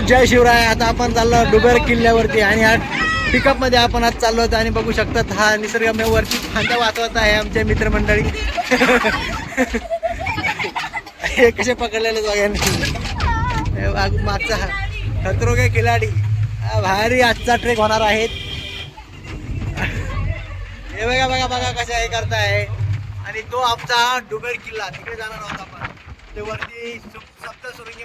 जय शिवराय. आता आपण चाललो डुबेर किल्ल्यावरती आणि हा पिकअपमध्ये आपण आज चाललो होतो आणि बघू शकतात हा निसर्गरम्य वरती खांदा वाचवत आहे आमच्या मित्रमंडळी. हे कसे पकडलेले सगळ्यांनी मागचा खतरो के खिलाडी. भारी आजचा ट्रेक होणार आहेत हे बघा बघा बघा कशा हे करताय. आणि तो आमचा डुबेर किल्ला तिकडे जाणार होता. ते वरती सु-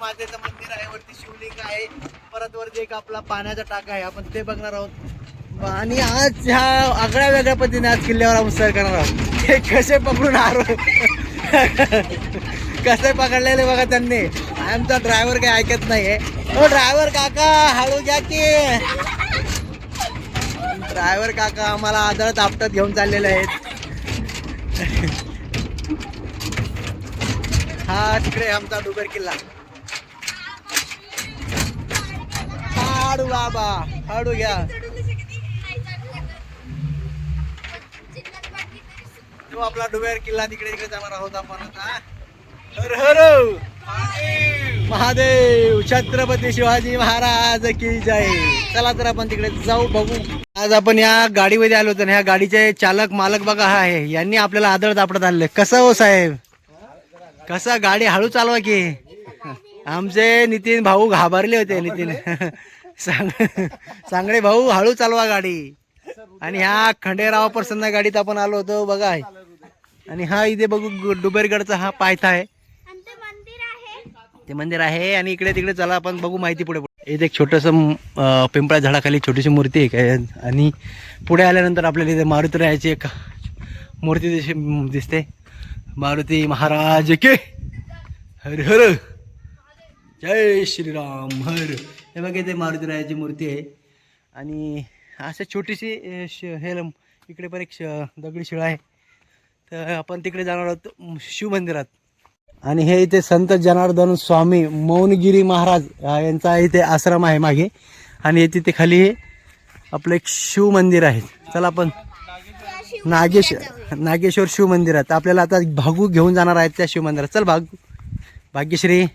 मातेचं मंदिर आहे वरती शिवलिंग आहे. परत वरती एक आपला पाण्याचा टाका आहे. आपण ते बघणार आहोत. आणि आज ह्या आगळ्या वेगळ्या पद्धतीने आज किल्ल्यावर आपण सर करणार आहोत. हे कसे पकडून आरो कसे पकडलेले बघा त्यांनी. आमचा ड्रायव्हर काही ऐकत नाहीये. हो ड्रायव्हर काका हळू घ्या की. ड्रायव्हर काका आम्हाला आदळत आपटत घेऊन चाललेले आहेत. हा तिकडे आमचा डुगर किल्ला. हाडू बाबा हाडू घ्या. तो आपला डुबेर किल्ला तिकडे तिकडे जाणार आहोत आपण आता. हर हर! महादेव छत्रपती शिवाजी महाराज की जय. चला तर आपण तिकडे जाऊ बघू. आज आपण या गाडीमध्ये आलो होतो ह्या गाडीचे चालक मालक बघा हा आहे. यांनी आपल्याला आदळ दापडत आणले. कसं हो साहेब? कसा गाडी हळू चालवा की? आमचे नितीन भाऊ घाबरले होते नितीन. सांग सांगडे भाऊ हळू चालवा गाडी. आणि ह्या खंडेराव प्रसन्न गाडीत आपण आलो होतो बघा. आणि हा इथे बघू डुबेरगडचा हा पायथा आहे. ते मंदिर आहे आणि इकडे तिकडे चला आपण बघू माहिती पुढे पुढे. इथे एक छोटंसं पिंपळा झाडाखाली छोटीशी मूर्ती आहे. काय आणि पुढे आल्यानंतर आपल्याला इथे मारुती रायाची एक मूर्ती दिसते. मारुती महाराज के। हर हर। जय श्रीराम हर। हे बघा इथे मारुती रायाची मूर्ती आहे. आणि असं छोटीशी श हे इकडे पण एक श दगडी शिळा आहे. तर आपण तिकडे जाणार आहोत शिवमंदिरात आणि हे इथे संत जनार्दन स्वामी मौनगिरी महाराज यांचा इथे आश्रम आहे मागे. आणि तिथे खाली आपलं एक शिवमंदिर आहे. चला आपण नागेश नागेश्वर शिव मंदिरात आपल्याला आता भागू घेऊन जाणार आहेत त्या शिव मंदिरात चल भाग. भाग्यश्री.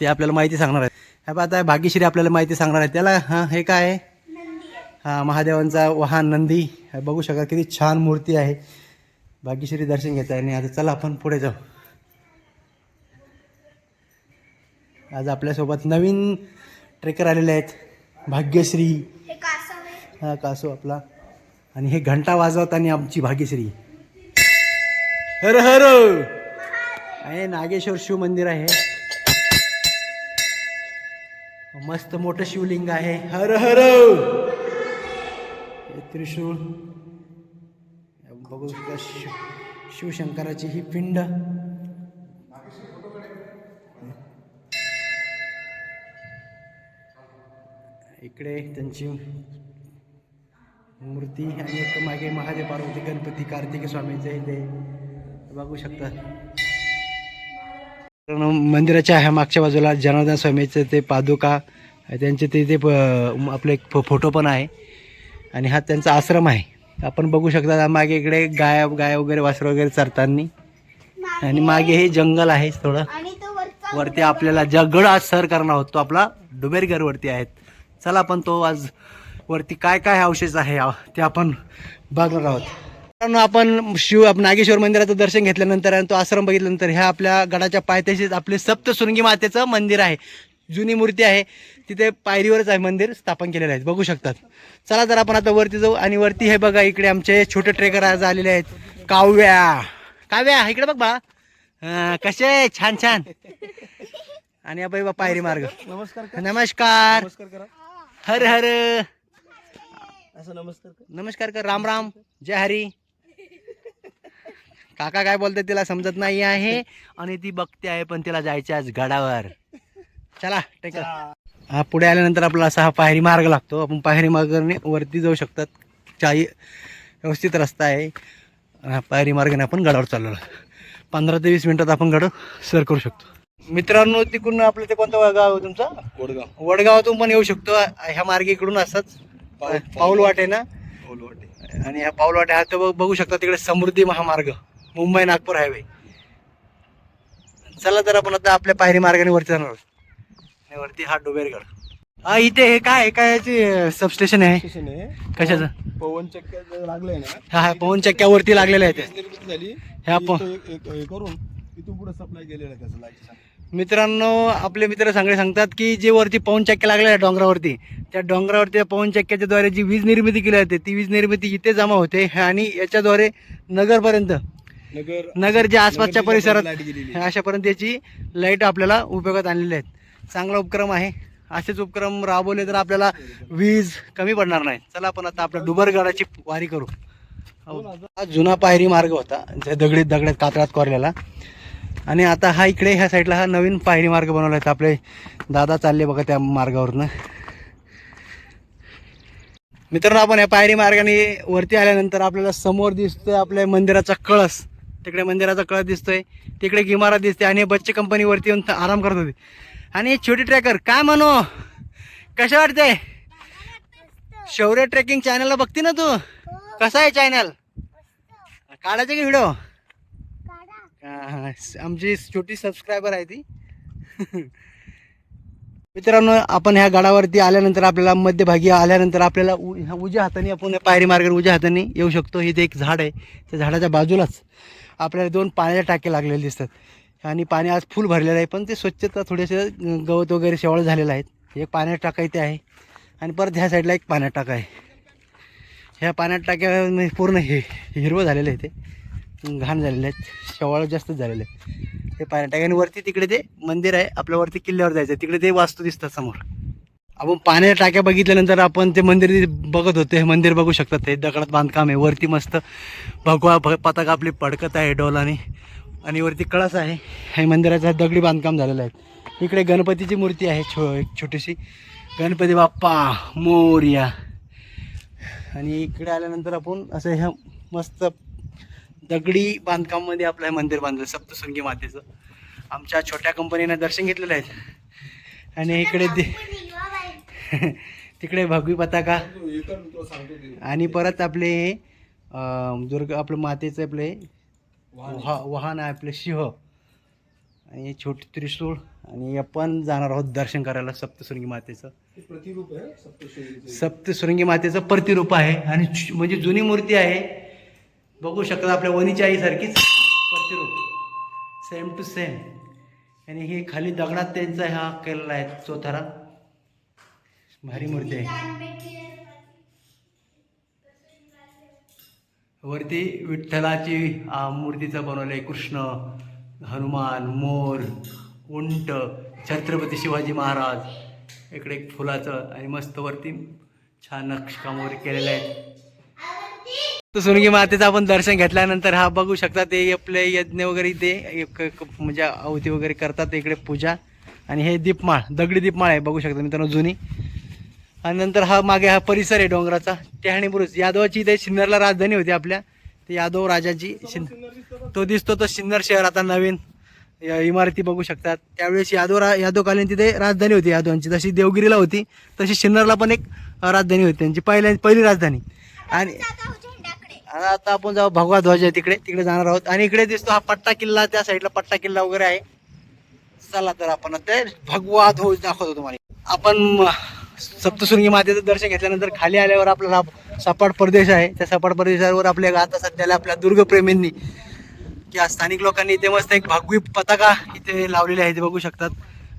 ते आपल्याला माहिती सांगणार आहेत. हे आता भाग्यश्री आपल्याला माहिती सांगणार आहे त्याला हां हे काय आहे? हा महादेवांचा वाहन नंदी. हे बघू शका किती छान मूर्ती आहे. भाग्यश्री दर्शन घेत आहे. आणि आता चला आपण पुढे जाऊ. आज आपल्यासोबत नवीन ट्रेकर आलेले आहेत. भाग्यश्री. हा कासू आपला. आणि हे घंटा वाजवताना आमची भाग्यश्री. हर हर. आहे नागेश्वर शिव मंदिर आहे. मस्त मोठं शिवलिंग आहे. हर हर. हे त्रिशूळ. बघू शकता शिव शिवशंकराची ही पिंड. इकडे त्यांची मूर्ती आणि एक मागे महादेव पार्वती गणपती कार्तिक स्वामींचे इथे बघू शकता. मंदिराच्या ह्या मागच्या बाजूला जनार्दन स्वामीचे ते पादुका त्यांचे ते ते आपले एक फो- फोटो पण आहे. आणि हा त्यांचा आश्रम आहे. आपण बघू शकता मागे इकडे गाय गाय वगैरे वासर वगैरे चरताना. आणि मागे हे जंगल आहे थोडं. तो वरती आपल्याला जगड आज सर करणार आहोत. तो आपला डुबेरगर वरती आहेत. चला आपण तो आज वरती काय काय अवशेष आहे ते आपण बघणार आहोत. मित्रांनो, आपण शिव नागेश्वर मंदिराचं दर्शन घेतल्यानंतर आणि तो आश्रम बघितल्यानंतर ह्या आपल्या गडाच्या पायथ्याशीच आपले सप्तशृंगी मातेचं मंदिर आहे. जुनी मूर्ती आहे. तिथे पायरीवरच आहे मंदिर स्थापन केलेलं आहे. बघू शकतात. चला तर आपण आता वरती जाऊ आणि वरती हे बघा इकडे आमचे छोटे ट्रेकर आज आलेले आहेत. काव्या. काव्या इकडे बघ बा. कसे छान छान. आणि आपण बा पायरी मार्ग. नमस्कार नमस्कार. नमस्कार करा. हर हर. असं नमस्कार कर. नमस्कार कर राम राम. जय हरी. काका काय बोलते तिला समजत नाही आहे आणि ती बघते आहे पण तिला जायचं आज गडावर. चला टेकर हा पुढे आल्यानंतर आपला असा हा पायरी मार्ग लागतो. आपण पायरी मार्गाने वरती जाऊ शकतात. चाई व्यवस्थित रस्ता आहे. हा पायरी मार्गाने आपण गडावर चाललो. पंधरा ते वीस मिनिटात आपण गड सर करू शकतो. मित्रांनो तिकडून आपलं ते कोणतं गाव आहे तुमचं? गोडगाव वडगावातून पण येऊ शकतो. ह्या मार्गे इकडून असंच. पाऊल वाटे ना? ओलवाटे आणि ह्या पाऊल वाटे हा तर बघ- शकता तिकडे समृद्धी महामार्ग मुंबई नागपूर हायवे. चला तर आपण आता आपल्या पायरी मार्गाने वरती जाणार आहोत. आणि वरती हा डुबेरगड. हा इथे हे काय आहे? काय याची सबस्टेशन आहे? स्टेशन आहे. कशाचं? पवन चक्क्या लागलंय ना? हा पवन चक्क्यावरती लागलेलं आहे ते झाली हे करून इथून पुढे सप्लाय केलेलं आहे त्याचं लाईटचा मित्रांनो आपले मित्र सगळे सांगतात की जे वरती पवन चक्क्या लागल्या आहे डोंगरावरती त्या डोंगरावरती त्या पवन चक्क्याच्या द्वारे जी वीज निर्मिती केली जाते ती वीज निर्मिती इथे जमा होते आणि याच्याद्वारे नगरपर्यंत नगर नगर जे आसपासच्या परिसरात अशापर्यंत याची लाइट आपल्याला उपयोगात आणलेल्या आहेत. चांगला उपक्रम आहे. असेच उपक्रम राबवले तर आपल्याला वीज कमी पडणार नाही. चला आपण आता आपल्या डुबरगडाची वारी करू. हा जुना पायरी मार्ग होता. जे दगडीत दगडात कातळात कोरलेला. आणि आता हा इकडे ह्या साईडला हा नवीन पायरी मार्ग बनवला आहे. आपले दादा चालले बघा त्या मार्गावरनं. मित्रांनो आपण या पायरी मार्गाने वरती आल्यानंतर आपल्याला समोर दिसतोय आपल्या मंदिराचा कळस. तिकडे मंदिराचा कळस दिसतोय तिकडे एक इमारत दिसते आणि बच्चे कंपनी वरती येऊन आराम करत होते. आणि हे छोटी ट्रॅकर काय म्हणू कशा वाटते? शौर्य ट्रेकिंग चॅनलला बघते ना तू? कसा आहे चॅनल काढायचे की व्हिडिओ आमची छोटी सबस्क्रायबर आहे ती. मित्रांनो आपण ह्या गडावरती आल्यानंतर आपल्याला मध्यभागी आल्यानंतर आपल्याला उ ह्या उज्या हाताने आपण पायरी मार्गावर उज्या हाताने येऊ शकतो. इथे एक झाड आहे. त्या झाडाच्या बाजूलाच आपल्याला दोन पाण्याचे टाके लागलेले दिसतात. आणि पाणी आज फुल भरलेलं आहे पण ते स्वच्छता थोडेसे गवत वगैरे शेवळ झालेलं आहेत एक पाण्याचा टाका इथे आहे. आणि परत ह्या साईडला एक पाण्यात टाका आहे. ह्या पाण्यात टाक्या पूर्ण हे हिरवं झालेलं आहे ते. घाण झालेले आहेत. शेवाळ जास्त झालेले आहेत. ते पाण्यात आणि वरती तिकडे ते मंदिर आहे. आपल्या वरती किल्ल्यावर जायचं तिकडे ते वास्तू दिसतात समोर. आपण पाण्याच्या टाक्या बघितल्यानंतर आपण ते मंदिर बघत होते. हे मंदिर बघू शकतात. ते दगडात बांधकाम आहे. वरती मस्त भगवा पताक पताका आपली पडकत आहे डोलाने. आणि वरती कळस आहे. हे मंदिराचं दगडी बांधकाम झालेलं आहे. इकडे गणपतीची मूर्ती आहे. छो एक छोटीशी. गणपती बाप्पा मोर्या. आणि इकडे आल्यानंतर आपण असं ह्या मस्त दगडी बांधकाममध्ये आपलं हे मंदिर बांधलं सप्तशृंगी मातेचं. आमच्या छोट्या कंपनीनं दर्शन घेतलेलं आहे. आणि इकडे दे तिकडे भगवी पताका. तू ते. आणि परत आपले दुर्गा आपलं मातेचं आपले वाहन. वाह वाहन आहे आपले सिंह आणि छोटे त्रिशूळ. आणि आपण जाणार आहोत दर्शन करायला सप्तशृंगी मातेचं. ते प्रतिरूप आहे. सप्तशृंगी मातेचं प्रतिरूप आहे. आणि म्हणजे जुनी मूर्ती आहे. बघू शकता आपल्या वणीच्या आईसारखीच प्रतिरूप. सेम टू सेम आणि हे खाली दगडात त्यांचा हा केलेला आहे चोथारा. भारी मूर्ती आहे. वरती विठ्ठलाची मूर्तीचं बनवलं आहे. कृष्ण हनुमान मोर उंट छत्रपती शिवाजी महाराज. इकडे एक फुलाचं आणि मस्त वरती छान नक्षकाम वगैरे केलेलं आहे तर सुरगी मातेचं आपण दर्शन घेतल्यानंतर हा बघू शकता ते आपले यज्ञ वगैरे ते एक- म्हणजे आहुती वगैरे करतात इकडे पूजा. आणि हे दीपमाळ दगडी दीपमाळ आहे बघू शकता मित्रांनो जुनी. आणि नंतर हा मागे हा परिसर आहे डोंगराचा. टेहाणी बुरुज. यादवाची ते सिन्नरला राजधानी होती आपल्या. ते यादव राजाची शिन तो दिसतो तो सिन्नर शहर आता नवीन इमारती बघू शकतात. त्यावेळेस यादव रा यादवकालीन तिथे राजधानी होती यादवांची. जशी देवगिरीला होती तशी सिन्नरला पण एक राजधानी होती त्यांची पहिल्या पहिली राजधानी. आणि आणि आता आपण जाऊ भगवा ध्वज आहे तिकडे तिकडे जाणार आहोत. आणि इकडे दिसतो हा पट्टा किल्ला त्या साईडला पट्टा किल्ला वगैरे आहे. चला तर आपण ते भगवा ध्वज दाखवतो तुम्हाला. आपण सप्तशृंगी मातेचं दर्शन घेतल्यानंतर खाली आल्यावर आपल्याला हा सपाट प्रदेश आहे. त्या सपाट प्रदेशावर आपल्या आता सध्याला आपल्या दुर्गप्रेमींनी किंवा स्थानिक लोकांनी इथे मस्त एक भगवी पताका इथे लावलेली आहे ते बघू शकतात.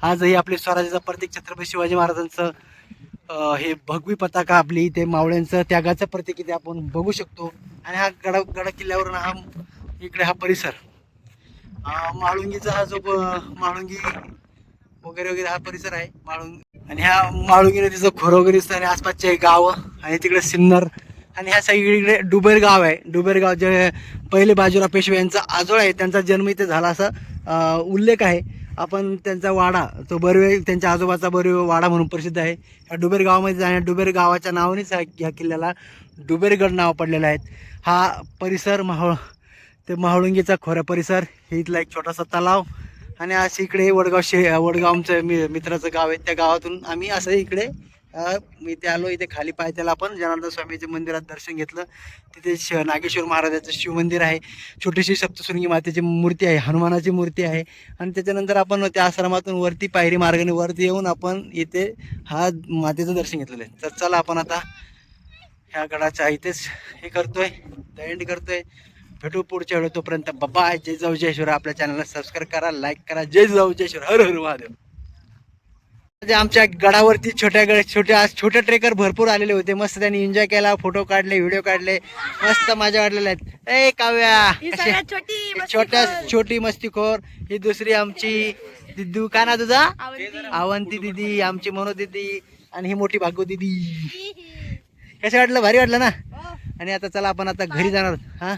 आजही आपले स्वराज्याचं प्रतीक छत्रपती शिवाजी महाराजांचं हे भगवी पताका आपली इथे मावळ्यांचं त्यागाचं प्रतीक इथे आपण बघू शकतो. आणि हा गडा गडा किल्ल्यावरून हा इकडे हा परिसर. माळुंगीचा हा जो प- माळुंगी वगैरे वगैरे हा परिसर आहे. माळुंग आणि ह्या माळुंगी नदीचं खोरं वगैरे दिसतं आणि आसपासचे गावं आणि तिकडे सिन्नर आणि ह्या सगळीकडे डुबेर गाव आहे. डुबेर गाव जे पहिले बाजीराव पेशवे यांचा आजोळ आहे. त्यांचा जन्म इथे झाला असा उल्लेख आहे. आपण त्यांचा वाडा तो बर्वे त्यांच्या आजोबाचा बर्वे वाडा म्हणून प्रसिद्ध आहे. ह्या डुबेर गावामध्ये जाण्या डुबेर गावाच्या नावानेच ह्या किल्ल्याला डुबेरगड नाव पडलेलं आहे. हा परिसर माहोळ ते महाळुंगीचा खोरा परिसर हे इथला एक छोटासा तलाव आणि असे इकडे वडगाव शे वडगावचं मी मित्राचं गाव आहे. त्या गावातून आम्ही असं इकडे इथे आलो इथे खाली पाय त्याला आपण. जनार्दन स्वामीच्या मंदिरात दर्शन घेतलं. तिथे श नागेश्वर महाराजाचं शिवमंदिर आहे. छोटीशी सप्तशृंगी मातेची मूर्ती आहे. हनुमानाची मूर्ती आहे. आणि त्याच्यानंतर आपण त्या आश्रमातून वरती पायरी मार्गाने वरती येऊन आपण इथे हा मातेचं दर्शन घेतलेलं आहे. तर चला आपण आता ह्या गडाच्या इथेच हे करतोय. एंड करतोय. भेटू पुढच्या वेळी तोपर्यंत. बाबा जय जाऊ जयश्वर आपल्या चॅनलला सबस्क्राईब करा लाईक करा. जय जाऊ जयश्वर हर हर महादेव. आमच्या गडावरती छोट्या गड छोट्या छोट्या ट्रेकर भरपूर आलेले होते. मस्त त्यांनी एन्जॉय केला फोटो काढले व्हिडिओ काढले. मस्त मजा वाटलेल्या आहेत ए काव्या. छोटी. छोट्या छोटी मस्तीखोर ही दुसरी आमची दिद्दू का ना तुझा? अवंती. अवंती दिदी आमची मनो दिदी आणि ही मोठी भागू दिदी. कसं वाटलं? भारी वाटलं ना? हो. आणि आता चला आपण आता घरी जाणार. हा?